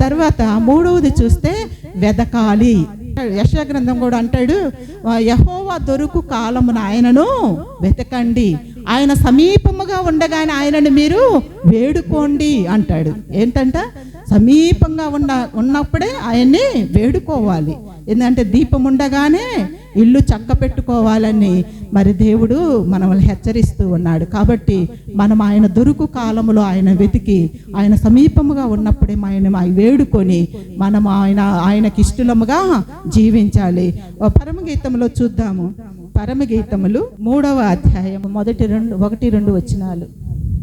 తర్వాత మూడవది చూస్తే వెదకాలి. యశగ్రంథం కూడా అంటాడు యహోవా దొరుకు కాలమున ఆయనను వెతకండి. ఆయన సమీపముగా ఉండగానే ఆయనను మీరు వేడుకోండి అంటాడు. ఏంటంట? సమీపంగా ఉన్న ఉన్నప్పుడే ఆయన్ని వేడుకోవాలి. ఎందుకంటే దీపం ఉండగానే ఇల్లు చక్క పెట్టుకోవాలని మరి దేవుడు మనల్ని హెచ్చరిస్తూ ఉన్నాడు. కాబట్టి మనం ఆయన దొరుకు కాలములో ఆయన వెతికి ఆయన సమీపముగా ఉన్నప్పుడే ఆయన వేడుకొని మనం ఆయన ఆయనకి ఇష్టలముగా జీవించాలి. పరమగీతంలో చూద్దాము. పరమగీతములు మూడవ అధ్యాయం మొదటి రెండు ఒకటి రెండు వచ్చినాలు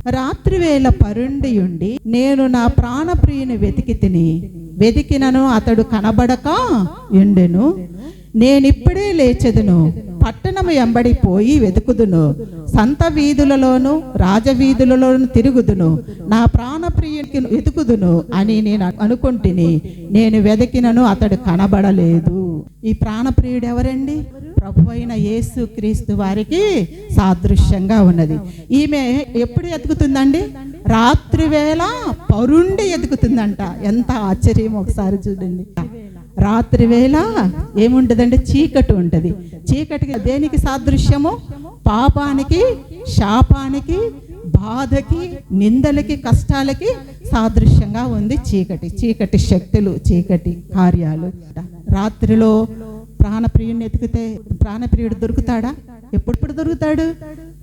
రాత్రివేళ పరుండి ఉండి నేను నా ప్రాణప్రియుని వెతికి తిని వెతికినను అతడు కనబడక ఎండెను నేనిప్పుడే లేచెదును పట్టణము ఎంబడి పోయి వెతుకుదును. సంత వీధులలోను రాజవీధులలోను తిరుగుదును. నా ప్రాణప్రియునికి వెతుకుదును అని నేను అనుకుంటుని నేను వెతికినను అతడు కనబడలేదు. ఈ ప్రాణప్రియుడు ఎవరండి ప్రభు అయిన యేసు క్రీస్తు వారికి సాదృశ్యంగా ఉన్నది. ఈమె ఎప్పుడు ఎతుకుతుందండి? రాత్రి వేళ పరుండి ఎతుకుతుందంట ఎంత ఆశ్చర్యం ఒకసారి చూడండి. రాత్రి వేళ ఏముంటదంటే చీకటి ఉంటుంది. చీకటికి దేనికి సాదృశ్యము? పాపానికి శాపానికి బాధకి నిందలకి కష్టాలకి సాదృశ్యంగా ఉంది చీకటి. చీకటి శక్తులు చీకటి కార్యాలు. రాత్రిలో ప్రాణప్రియుడిని ఎతికితే ప్రాణప్రియుడు దొరుకుతాడా? ఎప్పుడెప్పుడు దొరుకుతాడు?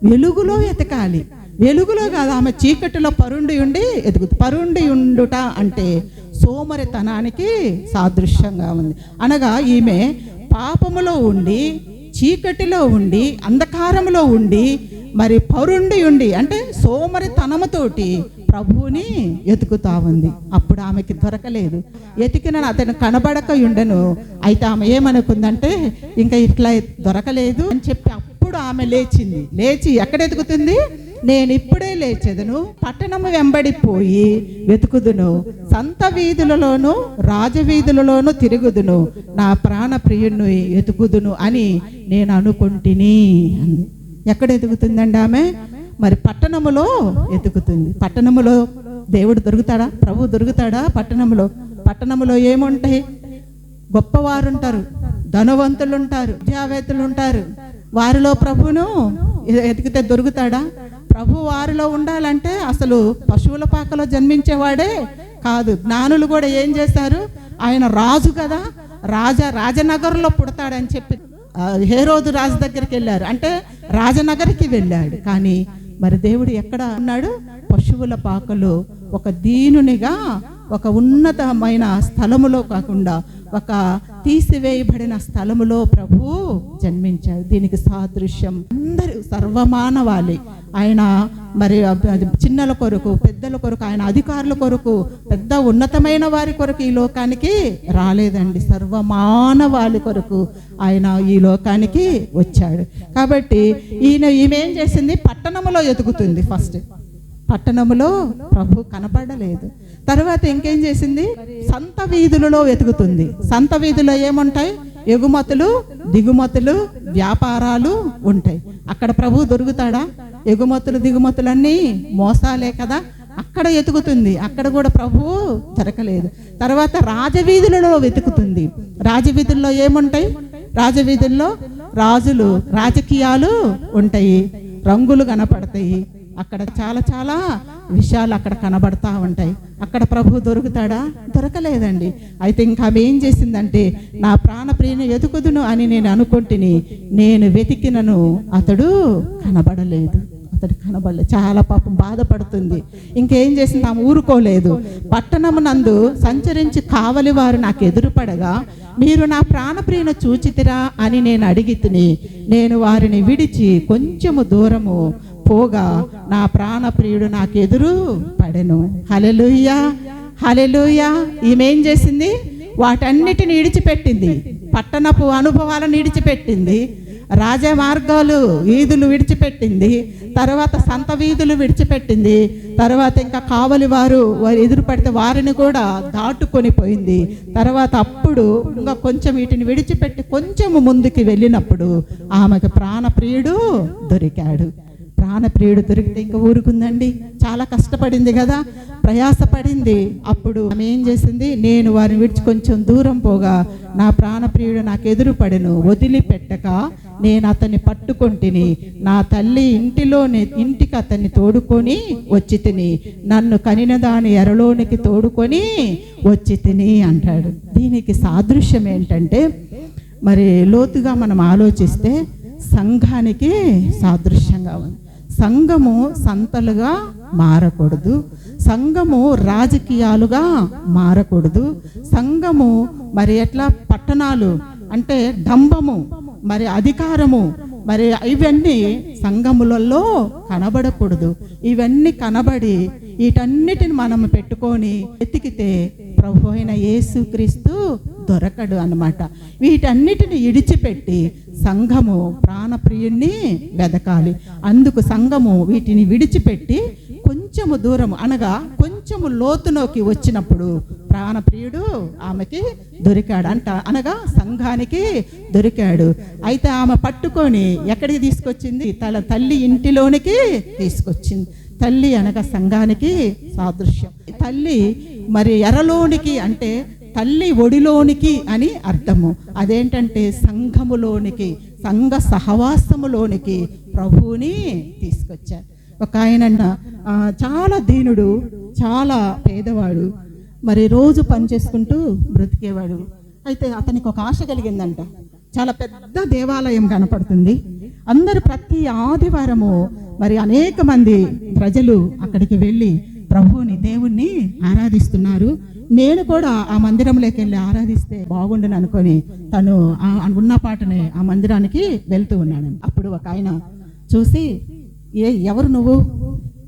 వెలుగులో ఎతకాలి. వెలుగులో కాదు ఆమె చీకటిలో పరుండి ఉండి ఎదుగుతుంది పరుండి ఉండుట అంటే సోమరితనానికి సాదృశ్యంగా ఉంది. అనగా ఈమె పాపములో ఉండి చీకటిలో ఉండి అంధకారంలో ఉండి మరి పరుండి ఉండి అంటే సోమరితనముతోటి ప్రభువుని ఎతుకుతా ఉంది. అప్పుడు ఆమెకి దొరకలేదు. ఎతికిన అతను కనబడక ఉండను. అయితే ఆమె ఏమనుకుందంటే ఇంకా ఇట్లా దొరకలేదు అని చెప్పి అప్పుడు ఆమె లేచింది. లేచి ఎక్కడ ఎతుకుతుంది నేను ఇప్పుడే లేచెదను పట్టణము వెంబడిపోయి వెతుకుదును. సంత వీధులలోను రాజవీధులలోను తిరుగుదును. నా ప్రాణ ప్రియుణ్ణి ఎతుకుదును అని నేను అనుకుంటుని ఎక్కడ ఎదుగుతుందండి ఆమె? మరి పట్టణములో ఎదుగుతుంది. పట్టణములో దేవుడు దొరుకుతాడా? ప్రభు దొరుకుతాడా పట్టణములో? పట్టణములో ఏముంటాయి? గొప్పవారు ఉంటారు ధనవంతులు ఉంటారు విద్యావేత్తలు ఉంటారు వారిలో ప్రభును ఎతికితే దొరుకుతాడా? ప్రభు వారిలో ఉండాలంటే అసలు పశువుల పాకలో జన్మించేవాడే కాదు. జ్ఞానులు కూడా ఏం చేశారు? ఆయన రాజు కదా రాజా రాజనగర్లో పుడతాడని చెప్పి హేరోదు రాజు దగ్గరికి వెళ్ళారు. అంటే రాజనగర్కి వెళ్ళాడు. కానీ మరి దేవుడు ఎక్కడ ఉన్నాడు? పశువుల పాకలో ఒక దీనునిగా ఒక ఉన్నతమైన స్థలములో కాకుండా ఒక తీసివేయబడిన స్థలములో ప్రభు జన్మించాడు. దీనికి సాదృశ్యం. అందరూ సర్వమానవాళి. ఆయన మరి చిన్నల కొరకు పెద్దల కొరకు ఆయన అధికారుల కొరకు పెద్ద ఉన్నతమైన వారి కొరకు ఈ లోకానికి రాలేదండి. సర్వమానవాళి కొరకు ఆయన ఈ లోకానికి వచ్చాడు. కాబట్టి ఈయన ఈమె ఏం చేసింది? పట్టణములో ఎదుగుతుంది ఫస్ట్. పట్టణములో ప్రభు కనపడలేదు. తర్వాత ఇంకేం చేసింది? సంత వీధులలో వెతుకుతుంది. సంత వీధులో ఏముంటాయి? ఎగుమతులు దిగుమతులు వ్యాపారాలు ఉంటాయి. అక్కడ ప్రభు దొరుకుతాడా? ఎగుమతులు దిగుమతులన్నీ మోసాలే కదా. అక్కడ ఎతుకుతుంది. అక్కడ కూడా ప్రభువు దొరకలేదు తర్వాత రాజవీధులలో వెతుకుతుంది. రాజవీధుల్లో ఏముంటాయి? రాజవీధుల్లో రాజులు రాజకీయాలు ఉంటాయి. రంగులు కనపడతాయి. అక్కడ చాలా చాలా విషయాలు అక్కడ కనబడతా ఉంటాయి. అక్కడ ప్రభు దొరుకుతాడా? దొరకలేదండి. అయితే ఇంకా ఆమె ఏం చేసిందంటే నా ప్రాణప్రియుని ఎదుగుదును అని నేను అనుకుంటుని నేను వెతికినను అతడు కనబడలేదు. అతడు కనబడలేదు చాలా పాపం బాధపడుతుంది. ఇంకేం చేసింది? ఆమె ఊరుకోలేదు. పట్టణమునందు సంచరించి కావలి వారు నాకు ఎదురుపడగా మీరు నా ప్రాణప్రియును చూచితిరా అని నేను అడిగితిని నేను వారిని విడిచి కొంచెము దూరము పోగా నా ప్రాణప్రియుడు నాకు ఎదురు పడెను. హలెలుయ్యా హలెలుయ్యా ఈమెం చేసింది? వాటన్నిటిని విడిచిపెట్టింది పట్టణపు అనుభవాలను ఇడిచిపెట్టింది. రాజమార్గాలు వీధులు విడిచిపెట్టింది. తర్వాత సంత వీధులు విడిచిపెట్టింది. తర్వాత ఇంకా కావలి వారు వారు ఎదురు పడితే వారిని కూడా దాటుకొని పోయింది. తర్వాత అప్పుడు ఇంకా కొంచెం వీటిని విడిచిపెట్టి కొంచెము ముందుకు వెళ్ళినప్పుడు ఆమెకు ప్రాణప్రియుడు దొరికాడు. ప్రాణప్రియుడు దొరికితే ఇంకా ఊరుకుందండి. చాలా కష్టపడింది కదా. ప్రయాసపడింది. అప్పుడు ఆమె ఏం చేసింది? నేను వారిని విడిచి కొంచెం దూరం పోగా నా ప్రాణప్రియుడు నాకు ఎదురు పడెను వదిలిపెట్టక నేను అతన్ని పట్టుకొంటిని. నా తల్లి ఇంటిలోని ఇంటికి అతన్ని తోడుకొని వచ్చి తిని నన్ను కనిన దాని ఎరలోనికి తోడుకొని వచ్చి తిని అంటాడు. దీనికి సాదృశ్యం ఏంటంటే మరి లోతుగా మనం ఆలోచిస్తే సంఘానికి సాదృశ్యంగా ఉంది. సంఘము సంతలుగా మారకూడదు. సంఘము రాజకీయాలుగా మారకూడదు. సంఘము మరి ఎట్లా పట్టణాలు అంటే డంబము మరి అధికారము మరి ఇవన్నీ సంఘములలో కనబడకూడదు. ఇవన్నీ కనబడి వీటన్నిటిని మనం పెట్టుకొని వెతికితే ప్రభు అయిన యేసుక్రీస్తు దొరకడు అన్నమాట. వీటన్నిటిని ఇడిచిపెట్టి సంఘము ప్రాణప్రియుణ్ణి వెదకాలి. అందుకు సంఘము వీటిని విడిచిపెట్టి కొంచెము దూరం అనగా కొంచెము లోతులోకి వచ్చినప్పుడు ప్రాణప్రియుడు ఆమెకి దొరికాడు అంట. అనగా సంఘానికి దొరికాడు. అయితే ఆమె పట్టుకొని ఎక్కడికి తీసుకొచ్చింది? తన తల్లి ఇంటిలోనికి తీసుకొచ్చింది. తల్లి అనగా సంఘానికి సాదృశ్యం. తల్లి మరి ఎరలోనికి అంటే తల్లి ఒడిలోనికి అని అర్థము. అదేంటంటే సంఘములోనికి సంఘ సహవాసములోనికి ప్రభువుని తీసుకొచ్చారు. ఒక ఆయన చాలా దీనుడు చాలా పేదవాడు మరి రోజు పని చేసుకుంటూ బ్రతికేవాడు. అయితే అతనికి ఒక ఆశ కలిగిందంట. చాలా పెద్ద దేవాలయం కనపడుతుంది. అందరు ప్రతి ఆదివారము మరి అనేక మంది ప్రజలు అక్కడికి వెళ్ళి ప్రభువుని దేవుణ్ణి ఆరాధిస్తున్నారు. నేను కూడా ఆ మందిరంలోకి వెళ్ళి ఆరాధిస్తే బాగుండును అనుకొని తను ఆ ఉన్న పాటనే ఆ మందిరానికి వెళ్తూ ఉన్నాను. అప్పుడు ఒక ఆయన చూసి ఏ ఎవరు నువ్వు?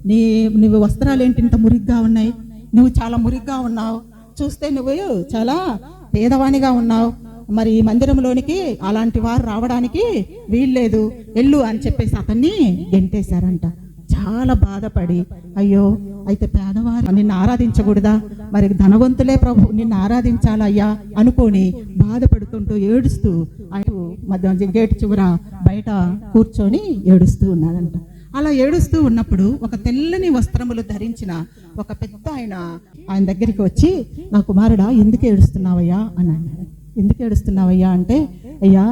నీ నువ్వు వస్త్రాలు ఏంటి ఇంత మురిగ్గా ఉన్నాయి? నువ్వు చాలా మురిగ్గా ఉన్నావు. చూస్తే నువ్వు చాలా పేదవానిగా ఉన్నావు. మరి ఈ మందిరంలోనికి అలాంటి వారు రావడానికి వీల్లేదు. వెళ్ళు అని చెప్పేసి అతన్ని గెంటేశారంట. చాలా బాధపడి అయ్యో అయితే పేదవారు నిన్ను ఆరాధించకూడదా? మరి ధనవంతులే ప్రభు నిన్ను ఆరాధించాలయ్యా అనుకొని బాధపడుతుంటూ ఏడుస్తూ ఆయన మధ్య గేటు చివర బయట కూర్చొని ఏడుస్తూ ఉన్నాడంట. అలా ఏడుస్తూ ఉన్నప్పుడు ఒక తెల్లని వస్త్రములు ధరించిన ఒక పెద్ద ఆయన ఆయన దగ్గరికి వచ్చి నా కుమారుడా ఎందుకు ఏడుస్తున్నావయ్యా? అని అన్నాడు. ఎందుకు ఏడుస్తున్నావయ్యా? అంటే అయ్యా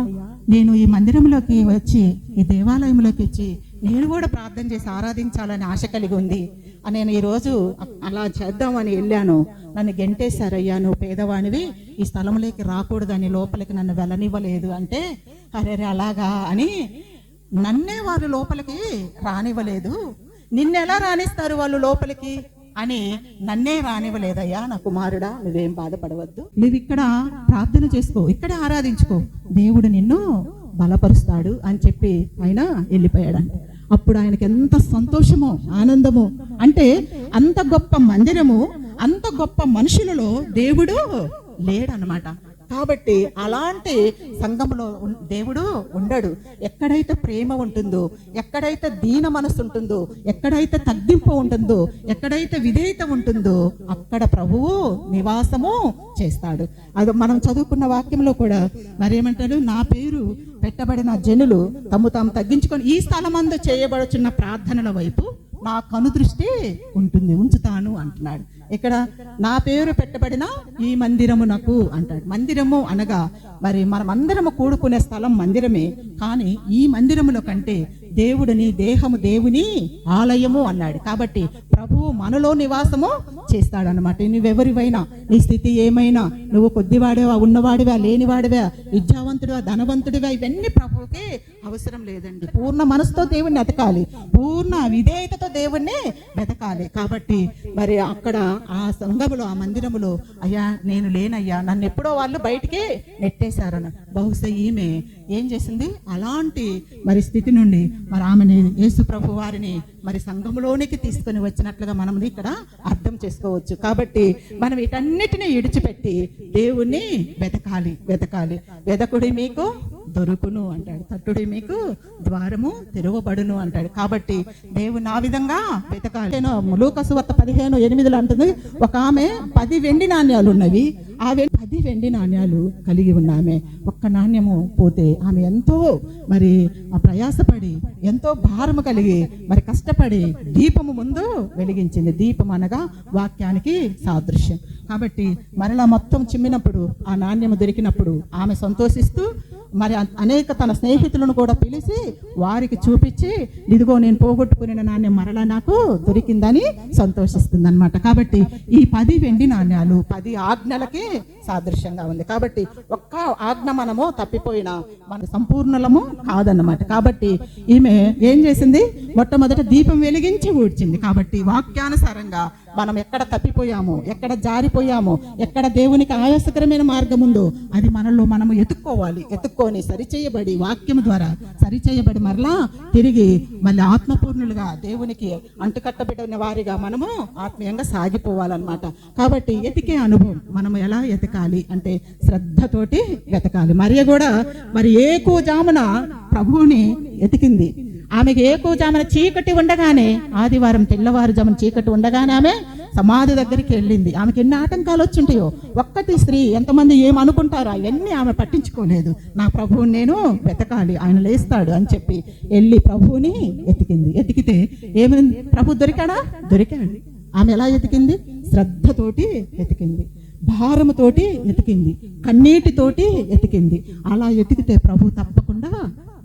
నేను ఈ మందిరంలోకి వచ్చి ఈ దేవాలయంలోకి వచ్చి నేను కూడా ప్రార్థన చేసి ఆరాధించాలని ఆశ కలిగి ఉంది. నేను ఈరోజు అలా చేద్దామని వెళ్ళాను. నన్ను గెంటేశారయ్యా నువ్వు పేదవానివి ఈ స్థలంలోకి రాకూడదని లోపలికి నన్ను వెళ్ళనివ్వలేదు అంటే అరే అలాగా అని నన్నే వారు లోపలికి రానివ్వలేదు. నిన్నెలా రాణిస్తారు వాళ్ళు లోపలికి? అని నన్నే రానివ్వలేదయ్యా నా కుమారుడా నువ్వేం బాధపడవద్దు. నువ్వు ఇక్కడ ప్రార్థన చేసుకో ఇక్కడే ఆరాధించుకో. దేవుడు నిన్ను బలపరుస్తాడు అని చెప్పి ఆయన వెళ్ళిపోయాడంట. అప్పుడు ఆయనకి ఎంత సంతోషమో ఆనందమో అంటే అంత గొప్ప మందిరము అంత గొప్ప మనుషులలో దేవుడు లేడనమాట కాబట్టి అలాంటి సంఘంలో దేవుడు ఉండడు. ఎక్కడైతే ప్రేమ ఉంటుందో ఎక్కడైతే దీన మనసు ఉంటుందో ఎక్కడైతే తగ్గింపు ఉంటుందో ఎక్కడైతే విధేయత ఉంటుందో అక్కడ ప్రభువు నివాసము చేస్తాడు. అది మనం చదువుకున్న వాక్యంలో కూడా మరేమంటాడు నా పేరు పెట్టబడిన జనులు తమ తాము తగ్గించుకొని ఈ స్థలమందు చేయబడుచున్న ప్రార్థనల వైపు నా కనుదృష్టి ఉంటుంది ఉంచుతాను అంటున్నాడు. ఇక్కడ నా పేరు పెట్టబడిన ఈ మందిరమునకు అంటాడు. మందిరము అనగా మరి మనం అందరము కూడుకునే స్థలం మందిరమే కానీ ఈ మందిరములో కంటే దేవుడిని దేహము దేవుని ఆలయము అన్నాడు. కాబట్టి ప్రభువు మనలో నివాసము చేస్తాడు అనమాట నువ్వెవరివైనా నీ స్థితి ఏమైనా నువ్వు కొద్దివాడివా ఉన్నవాడివా లేనివాడివా విద్యావంతుడివా ధనవంతుడివా ఇవన్నీ ప్రభువుకి అవసరం లేదండి. పూర్ణ మనసుతో దేవుణ్ణి వెతకాలి. పూర్ణ విధేయతతో దేవుణ్ణి వెతకాలి. కాబట్టి మరి అక్కడ ఆ సంఘములో ఆ మందిరములో అయ్యా నేను లేనయ్యా నన్ను ఎప్పుడో వాళ్ళు బయటికి నెట్టేశారన్న బహుశా ఈమె ఏం చేసింది? అలాంటి మరి స్థితి నుండి మరి ఆమెని యేసు ప్రభు వారిని మరి సంఘంలోనికి తీసుకొని వచ్చినట్లుగా మనం ఇక్కడ అర్థం చేసుకోవచ్చు. కాబట్టి మనం వీటన్నిటిని విడిచిపెట్టి దేవుణ్ణి వెతకాలి వెతకాలి. వెతకుడి మీకు దొరుకును అంటాడు. తట్టుడి మీకు ద్వారము తెరవబడును అంటాడు. కాబట్టి దేవుని ఆ విధంగా వెతకాలి. నేను లూకసు వత్త పదిహేను ఎనిమిదిలో అంటుంది ఒక ఆమె పది వెండి నాణ్యాలు ఉన్నవి. ఆ పది వెండి నాణ్యాలు కలిగి ఉన్న ఆమె. ఒక్క నాణ్యము పోతే ఆమె ఎంతో మరి ఆ ప్రయాసపడి ఎంతో భారము కలిగి మరి కష్టపడి దీపము ముందు వెలిగించింది. దీపం అనగా వాక్యానికి సాదృశ్యం. కాబట్టి మరలా మొత్తం చిమ్మినప్పుడు ఆ నాణ్యము దొరికినప్పుడు ఆమె సంతోషిస్తూ మరి అనేక తన స్నేహితులను కూడా పిలిచి వారికి చూపించి ఇదిగో నేను పోగొట్టుకునే నాణ్యం మరలా నాకు దొరికిందని సంతోషిస్తుంది అనమాట కాబట్టి ఈ పది వెండి నాణ్యాలు పది ఆజ్ఞలకి సాదృశ్యంగా ఉంది. కాబట్టి ఒక్క ఆజ్ఞ మనము తప్పిపోయినా మన సంపూర్ణలము కాదన్నమాట. కాబట్టి ఈమె ఏం చేసింది? మొట్టమొదట దీపం వెలిగించి ఊడ్చింది. కాబట్టి వాక్యానుసారంగా మనం ఎక్కడ తప్పిపోయామో ఎక్కడ జారిపోయామో ఎక్కడ దేవునికి ఆయాసకరమైన మార్గం ఉందో అది మనలో మనము ఎత్తుక్కోవాలి. ఎత్తుక్కొని సరిచేయబడి వాక్యం ద్వారా సరిచేయబడి మరలా తిరిగి మళ్ళీ ఆత్మపూర్ణులుగా దేవునికి అంటుకట్టబడిన వారిగా మనము ఆత్మీయంగా సాగిపోవాలన్నమాట. కాబట్టి ఎతికే అనుభవం మనం ఎలా ఎతకాలి అంటే శ్రద్ధతోటి వెతకాలి. మరియ కూడా మరి ఏ జామున ప్రభువుని ఎతికింది? ఆమెకు ఏకోజామున చీకటి ఉండగానే ఆదివారం తెల్లవారుజామున చీకటి ఉండగానే ఆమె సమాధి దగ్గరికి వెళ్ళింది. ఆమెకి ఎన్ని ఆటంకాలు వచ్చుంటాయో. ఒక్కటి స్త్రీ ఎంతమంది ఏమనుకుంటారో అవన్నీ ఆమె పట్టించుకోలేదు. నా ప్రభువుని నేను వెతకాలి ఆయన లేస్తాడు అని చెప్పి వెళ్ళి ప్రభువుని ఎతికింది ఎతికితే ఏమైంది ప్రభు దొరికాడా? దొరికాడు. ఆమె ఎలా ఎతికింది శ్రద్ధతోటి ఎతికింది భారముతోటి ఎతికింది కన్నీటితోటి ఎతికింది అలా ఎతికితే ప్రభు తప్పకుండా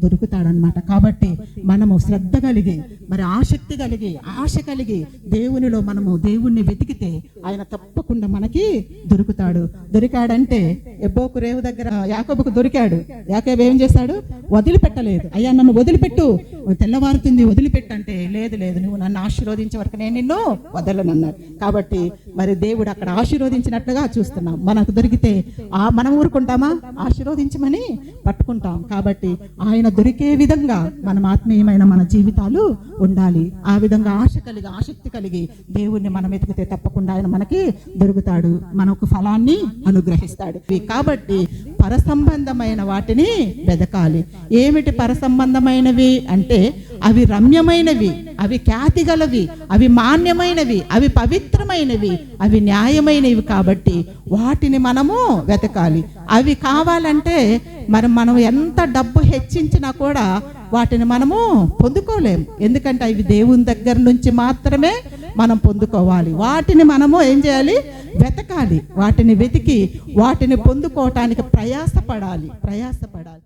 దొరుకుతాడనమాట కాబట్టి మనము శ్రద్ధ కలిగి మరి ఆసక్తి కలిగి ఆశ కలిగి దేవునిలో మనము దేవుణ్ణి వెతికితే ఆయన తప్పకుండా మనకి దొరుకుతాడు. దొరికాడంటే ఎబ్బోకు రేవు దగ్గర యాకోబుకు దొరికాడు. యాకోబు ఏం చేశాడు? వదిలిపెట్టలేదు. అయ్యా నన్ను వదిలిపెట్టు. తెల్లవారుతుంది వదిలిపెట్టంటే లేదు లేదు నువ్వు నన్ను ఆశీర్వదించే వరకు నేను నిన్ను వదలనన్నాడు. కాబట్టి మరి దేవుడు అక్కడ ఆశీర్వదించినట్లుగా చూస్తున్నాం. మనకు దొరికితే ఆ మనం ఊరుకుంటామా? ఆశీర్వదించమని పట్టుకుంటాం. కాబట్టి ఆయన దొరికే విధంగా మనం ఆత్మీయమైన మన జీవితాలు ఉండాలి. ఆ విధంగా ఆశ కలిగి ఆసక్తి కలిగి దేవుణ్ణి మనం వెతికితే తప్పకుండా ఆయన మనకి దొరుకుతాడు. మనకు ఫలాన్ని అనుగ్రహిస్తాడు. కాబట్టి పరసంబంధమైన వాటిని వెదకాలి. ఏమిటి పరసంబంధమైనవి అంటే అవి రమ్యమైనవి అవి ఖ్యాతి గలవి అవి మాన్యమైనవి అవి పవిత్రమైనవి అవి న్యాయమైనవి కాబట్టి వాటిని మనము వెతకాలి. అవి కావాలంటే మరి మనం ఎంత డబ్బు హెచ్చించినా కూడా వాటిని మనము పొందుకోలేము ఎందుకంటే అవి దేవుని దగ్గర నుంచి మాత్రమే మనం పొందుకోవాలి. వాటిని మనము ఏం చేయాలి? వెతకాలి. వాటిని వెతికి వాటిని పొందుకోవటానికి ప్రయాసపడాలి. ప్రయాసపడాలి.